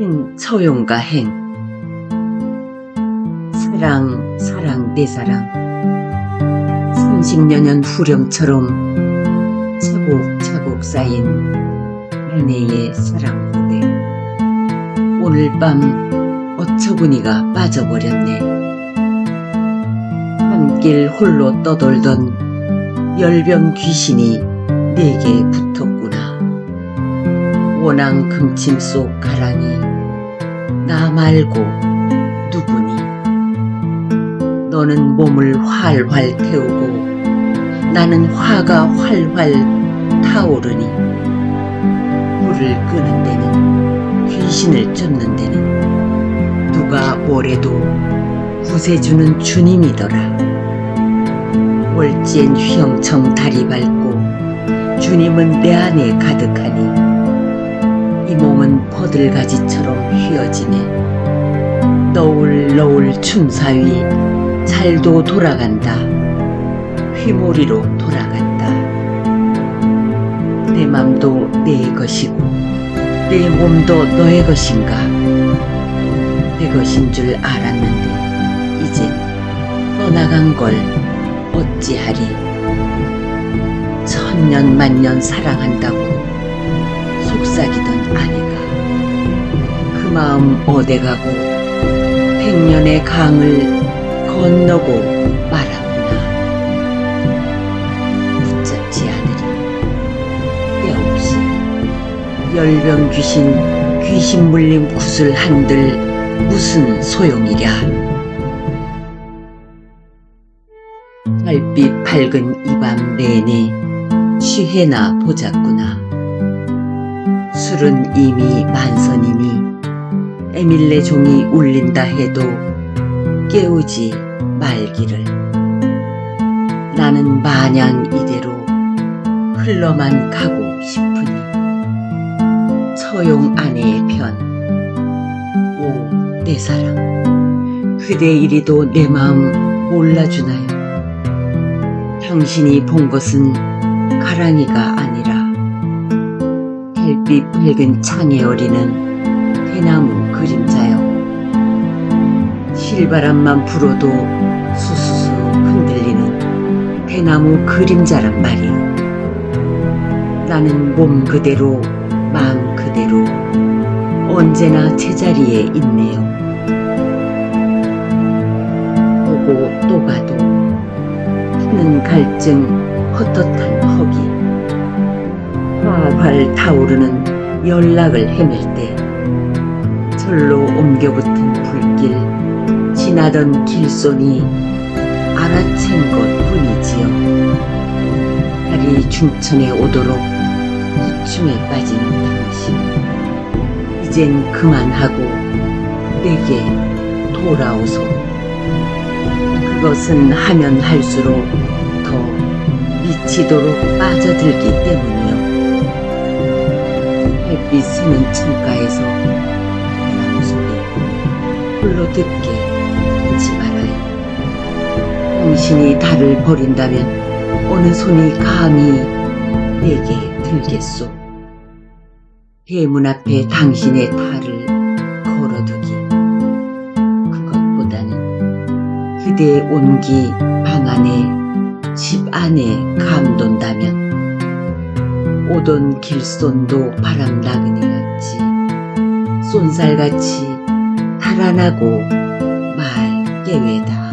흰 서용가 행. 사랑 사랑 내 사랑. 30여 년 후렴처럼 차곡차곡 쌓인 연애의 사랑 고백 오늘 밤 어처구니가 빠져버렸네. 밤길 홀로 떠돌던 열병 귀신이 내게 붙었구나. 원앙 금침 속 가랑이 나 말고 누구니? 너는 몸을 활활 태우고 나는 화가 활활 타오르니 불을 끄는 데는 귀신을 쫓는 데는 누가 뭐래도 구세주는 주님이더라. 월지엔 휘영청 다리 밟고 주님은 내 안에 가득하니 이 몸은 버들가지처럼 휘어지네. 너울 너울 춤사위 잘도 돌아간다. 휘몰이로 돌아간다. 내 맘도 내 것이고 내 몸도 너의 것인가? 내 것인 줄 알았는데 이제 떠나간 걸 어찌하리? 천년 만년 사랑한다고 그 마음 어디가고 백년의 강을 건너고 말았구나. 붙잡지 않으리. 때없이 열병 귀신 귀신 물림 구슬 한들 무슨 소용이랴? 달빛 밝은 이 밤 내내 취해나 보자꾸나. 술은 이미 만선이니 에밀레 종이 울린다 해도 깨우지 말기를. 나는 마냥 이대로 흘러만 가고 싶으니 서용 아내의 편. 오 내 사랑. 그대 이리도 내 마음 몰라주나요? 당신이 본 것은 가랑이가 아니라 햇빛 밝은 창에 어리는 대나무 그림자요. 실바람만 불어도 수수수 흔들리는 대나무 그림자란 말이요. 나는 몸 그대로 마음 그대로 언제나 제자리에 있네요. 보고 또 가도 푸는 갈증 헛헛한 허기 활활 타오르는 연락을 헤맬 때 절로 옮겨붙은 불길 지나던 길손이 알아챈 것 뿐이지요 달이 중천에 오도록 구춤에 빠진 당신 이젠 그만하고 내게 돌아오소 그것은 하면 할수록 더 미치도록 빠져들기 때문이요. 햇빛 새는 창가에서 홀로 듣게 하지 말아요. 당신이 달을 버린다면 어느 손이 감히 내게 들겠소. 대문 앞에 당신의 탈을 걸어두기. 그것보다는 그대의 온기 방 안에 집 안에 감돈다면 오던 길손도 바람 나그네 같이 쏜살같이 달아나고 말 깨외다.